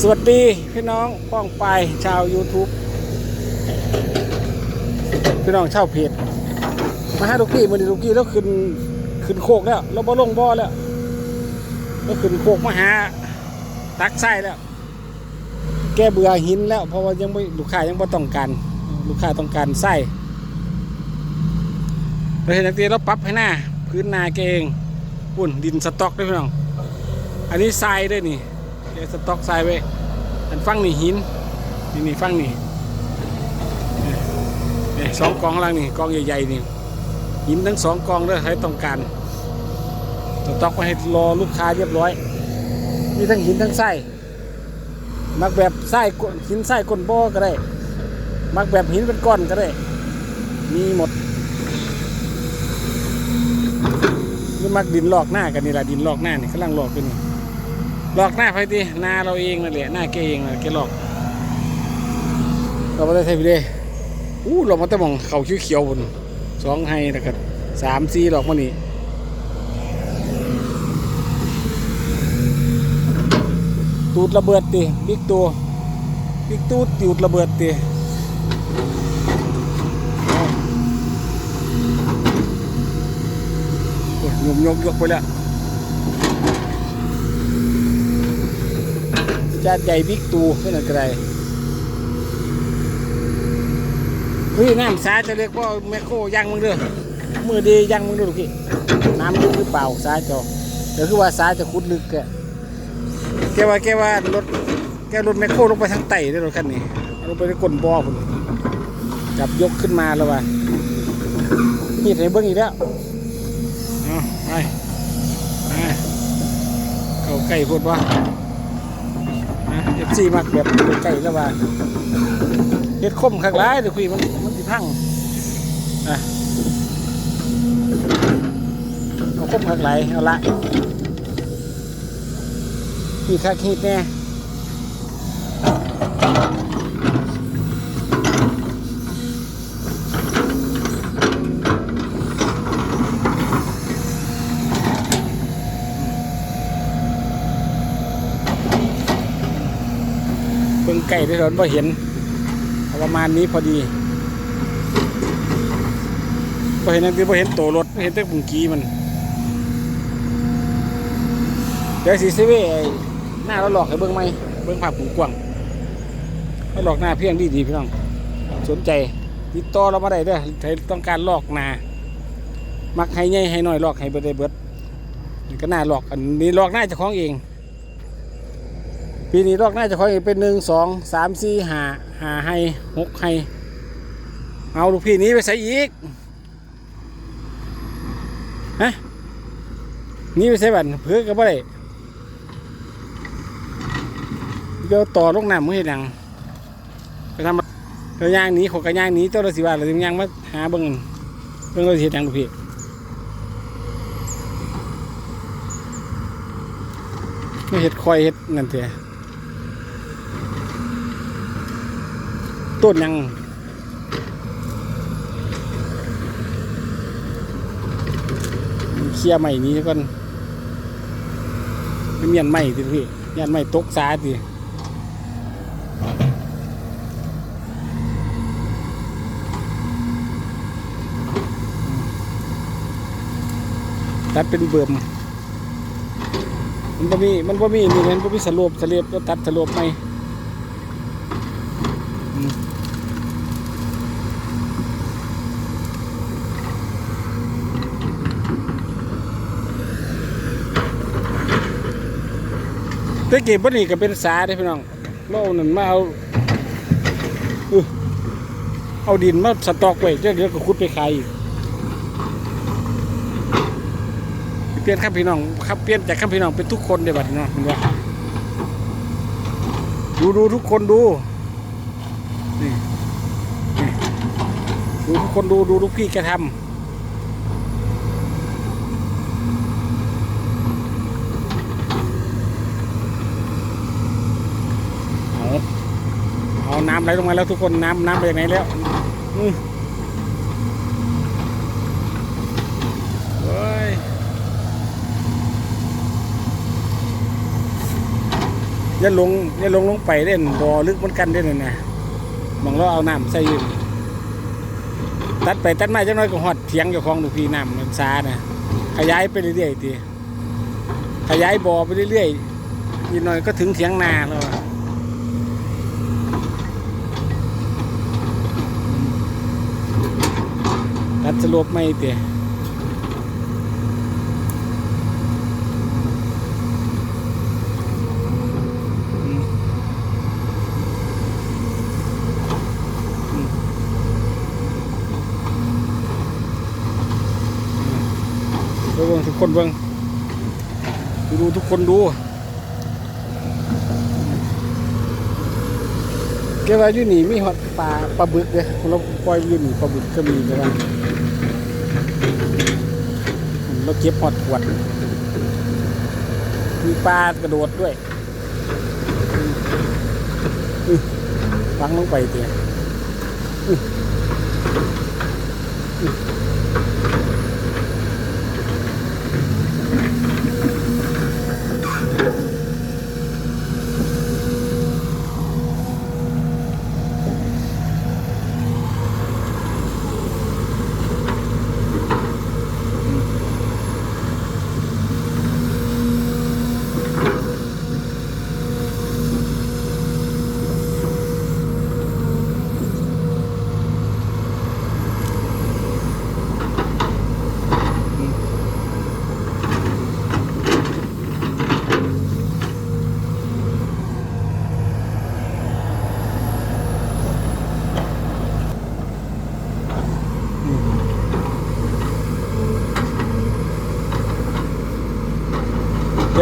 สวัสดีพี่น้องป้องไปชาว YouTube พี่น้องชาวเพจมาหาลูกพี่มือนี้ลูกพี่แล้วขึ้นขึ้นโคกแล้วเราบ่ลงบ่อแล้วแล้วขึ้นโคกมาหาตักไส้แล้ว แก้เบื่อหินแล้ว เพราะว่ายังไม่ลูกค้ายังไม่ต้องการลูกค้าต้องการไส้เราเห็นนักเรียนเราปรับให้หน้า พื้นนาแกเองปุ่นดินสต๊อกด้วยพี่น้อง อันนี้ทรายด้วยนี่ แกสต๊อกทรายไว้อันฟังนี่หินนี่นี่ฟังนี่นี่นี่สองกองล่างนี่กองใหญ่ๆนี่หินทั้งสองกองด้วยใครต้องการสต๊อกไว้ให้รอลูกค้าเรียบร้อย มีทั้งหินทั้งทรายมักแบบไส้ก้นหินไส้ก้นบ่อก็ได้ มักแบบหินเป็นก้อนก็ได้ มีหมดนี่มักดินลอกหน้ากันนี่แหละดินลอกหน้านี่กำลังลอกอยู่นี่ หลอกหน้าไปดินาเราเองนั่นแหละหน้าแกเองนั่นแหละแกลอก เราไม่ได้ใช้ไปเลยอู้เรามาแต่มองเขาเขียวๆบนสองไฮแล้วก็สามสี่ดอกมันนี่ตูดระเบิดติบิ๊กตัวบิ๊กตูดตูดระเบิดติโยยมยกยกไปแล้ว จานใหญ่บิ๊กตูเป็นอะไรเฮ้ยน้ำสาจะเรียกว่าแมคโครยังมึงเด้อมือดียังมึงเด้อลูกพี่น้ำลึกหรือเปล่าสาจอเดี๋ยวคือว่าสาจะขุดลึกแกแกว่าแกว่ารถแกรถแมคโครลงไปทางไต่ได้รถคันนี้ลงไปในก้นบ่อพุ่นจับยกขึ้นมาแล้วว่ะนี่ไหนเบิ้องอีกแล้วเอาไปไปเข้าใกล้พูดว่า ซีมักแบบใกล้แล้วว่าเฮ็ดคมข้างร้ายแต่คุยมันมันสิพังอะเอาคมข้างไหลเอาละพี่ข้าคิดแน่ เบิ่งไก่ด้วยกันบ่เห็น ประมาณนี้พอดีบ่เห็นนั่นคือบ่เห็นโตรถเห็นแต่บุงกีมันเดี๋ยวสีเซเว่หน้าเราหลอกให้เบิ้งไหมเบิ้งภาพกว้างเราหลอกหน้าเพียงดีดีพี่น้องสนใจติดต่อเรามาได้เด้อใครต้องการหลอกหน้ามักให้ใหญ่ให้น้อยหลอกให้เบิดได้เบิดก็หน้าหลอกอันนี้หลอกหน้าเจ้าของเอง ปีนี้ลอกหน้าจ้าของเป็นหนึ่งสองสามสี่ห้าห้าให้หกให้เอาลูกพี่นี้ไปใส่อีกฮะนี่ไปใส่บันเพื่อก็บ่ได้เดี๋ยวต่อลงน้ำมือให้ดังไปทำเราย่างนี้ขอกระย่างนี้เจ้าเราสิว่าเราจะย่างมาหาเบิ่งเบิ่งเราสิเฮ็ดยังลูกพี่ไม่เห็ดคอยเห็ดนั่นเถอะ ต้นยังเคลียร์ใหม่นี้ก่อนเมียนใหม่ติพี่เมียนใหม่ตกสาติตัดเป็นเบิ่มมันบ่มี มันบ่มีนี่มันบ่มีสโลปสเลบแล้วตัดสโลปไหม ตะเก็บบ่นี่ก็เป็นสาเด้พี่น้องเรานั่นมาเอาอื้อเอาดินมาสต็อกไว้เดี๋ยวเดี๋ยวก็ขุดไปขายอีกเปลี่ยนครับพี่น้องครับเปลี่ยนจากครับพี่น้องเป็นทุกคนเลยบัดนี้เนาะเนว่าดูดูทุกคนดูนี่นี่ดูทุกคนดูดูลูกพี่แกทำ เอาเอาน้ำ ไหลลงมาแล้วทุกคนน้ำน้ำไปจากไหนแล้วอืมเฮ้ยอย่าลงอย่าลงลงไปเล่นบ่อลึกเหมือนกันเด้นั่นนะมองเราเอาน้ำใส่ยู่ตัดไปตัดมาจังน้อยก็หอดเถียงเจ้าของลูพีน้ำมันซานะขยายไปเรื่อยๆทีขยายบ่อไปเรื่อยๆอีกหน่อยก็ถึงเถียงนาแล้ว อัดสลบไม่เตะเบิ่งทุกคนเบิ่งดูทุกคนดูแกว่าอยู่นี่มีฮอดปลาปลาบึกเด้เราปล่อยอยู่นี่ปลาบึกก็มีกัน แล้วเราเก็บหอดขวด มีปลากระโดดด้วยฟังลงไปเตีย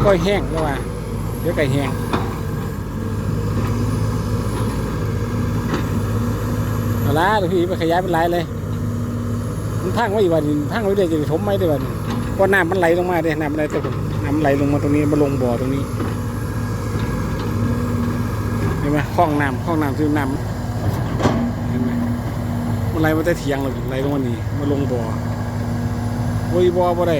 เดี๋ยวก็แห้งแล้วว่าเดี๋ยวก็แห้งเอาละเดี๋ยวพี่ไปขยายเป็นไรเลยมันพังไว้อีกวันหนึ่งพังไว้เดี๋ยวจะถมไหมเดี๋ยววันหนึ่งเพราะน้ำมันไหลลงมาเดี๋ยน้ำมันไหลตรงน้ำมันไหลลงมาตรงนี้มาลงบ่อตรงนี้เห็นไหมคลองน้ำคลองน้ำที่น้ำเห็นไหมมันไหลมาแต่เถียงเลยไหลลงมานี่มาลงบ่อโอ้ยบ่อบ่ได้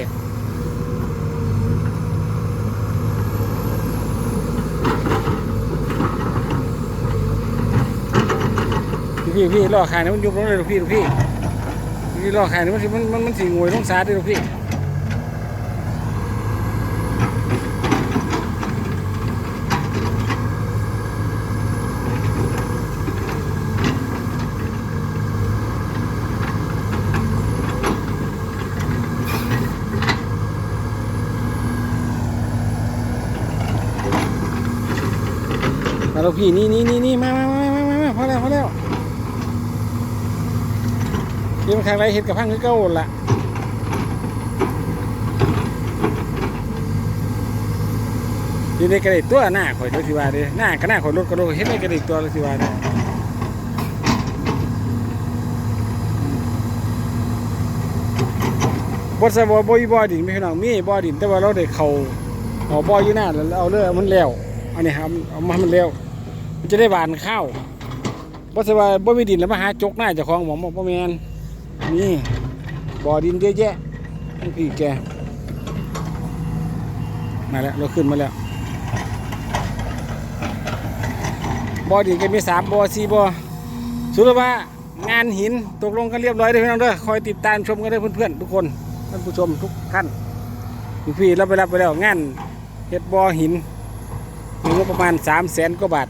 พี่พี่ล่อขายนี่มันยุบลงเลยลูกพี่ลูกพี่พี่ล่อขายนี่มันมันมันมันสีงวยลงซาด้วยลูกพี่มาลูกพี่นี่นี่นี่นี่มามามามามามาพอแล้วพอแล้ว นี่มันครั้งไรเห็ดกับพังคือเก้าหั่นละนี่ในกระดิกตัวหน้าข่อยด้วยสิวาด้หน้าก็หน้าข่อยรถก็รถเห็ดในกระดิกตัวเลยสิวาด้บดสะบบ่อยบ่อดินไม่ใช่น้องมีบ่อดินแต่ว่าเราได้เขาเอาบ่ออยู่หน้าแล้วเอาเลยเอามันแล้วอันนี้ครับเอามามันแล้วมันจะได้หวานข้าวบดสะว่าบ่มีดินแล้วมาหาจกหน้าเจ้าของหมอบ่แมน นี่บ่อดินเยอะแยะนี่พี่แก มาแล้ว เราขึ้นมาแล้ว บ่อดินก็มีสามบ่อสี่บ่อสุดแล้วว่างานหินตกลงกันเรียบร้อยเด้อพี่น้องเด้อคอยติดตามชมกันเด้อเพื่อนๆทุกคนท่านผู้ชมทุกท่านพี่พี่รับไปรับไปแล้วงานเฮ็ดบ่อหินมีงบประมาณสามแสนกว่าบาท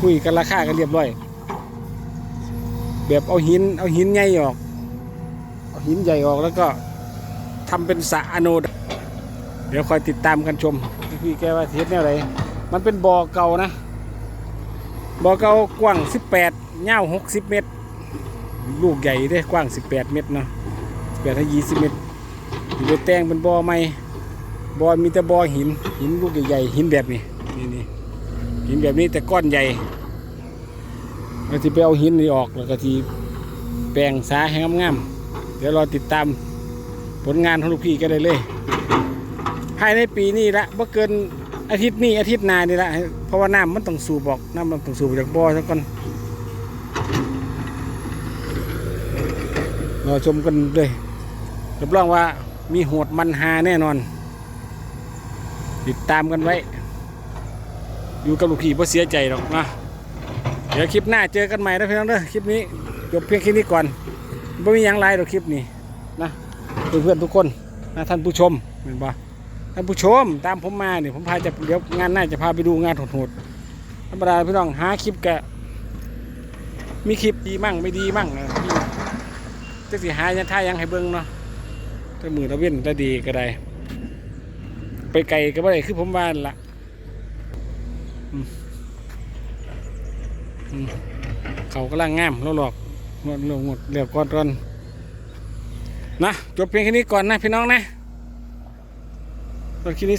คุยกันราคากันเรียบร้อย แบบเอาหินเอาหินใหญ่ออก เอาหินใหญ่ออกแล้วก็ทำเป็นสระอโนดเดี๋ยวคอยติดตามกันชมพี่แกว่าเทสแนวไหนมันเป็นบ่อเก่านะบ่อเก่ากว้าง 18ยาว60 เมตร ลูกใหญ่เด้กว้าง 18 เมตรเนาะ18ถ้า20 เมตรอยู่ในแต่งเป็นบ่อใหม่บ่อมีแต่บ่อหินหินลูกใหญ่ๆหินแบบนี้นี่นี่หินแบบนี้แต่ก้อนใหญ่ เราจะไปเอาหินนี่ออกแล้วก็ทีแปลงสาให้งามๆเดี๋ยวรอติดตามผลงานของลูกพี่กันได้เลย ภายในปีนี้ละเมื่อเกินอาทิตย์นี้อาทิตย์หน้านี่ละเพราะว่าน้ำมันต้องสูบออกน้ำมันต้องสูบจากบ่อซะก่อนรอชมกันเลยรับรองว่ามีโหดมันหาแน่นอน ติดตามกันไว้ อยู่กับลูกพี่เพราะเสียใจหรอกนะ เดี๋ยวคลิปหน้าเจอกันใหม่นะพี่น้องเด้อคลิปนี้จบเพียงแค่นี้ก่อนไม่มีหยังไรหรอกคลิปนี้นะเพื่อนๆทุกคนนะท่านผู้ชมเห็นปะท่านผู้ชมตามผมมาเนี่ยผมพาจะเดี๋ยวงานหน้าจะพาไปดูงานโหดๆธรรมดาพี่น้องหาคลิปแกมีคลิปดีมั่งไม่ดีมั่งนะพี่จะสิหายังท่ายังให้เบิ่งเนาะถ้ามือเราเว้นถ้าดีก็ได้ ไปไกลก็บ่ได้คือผมว่านละอืม เขากำลังงามเราหลอกหมดหมดเรียบก่อนก่อนนะจบเพียงแค่นี้ก่อนนะพี่น้องนะตอนคลิปนี้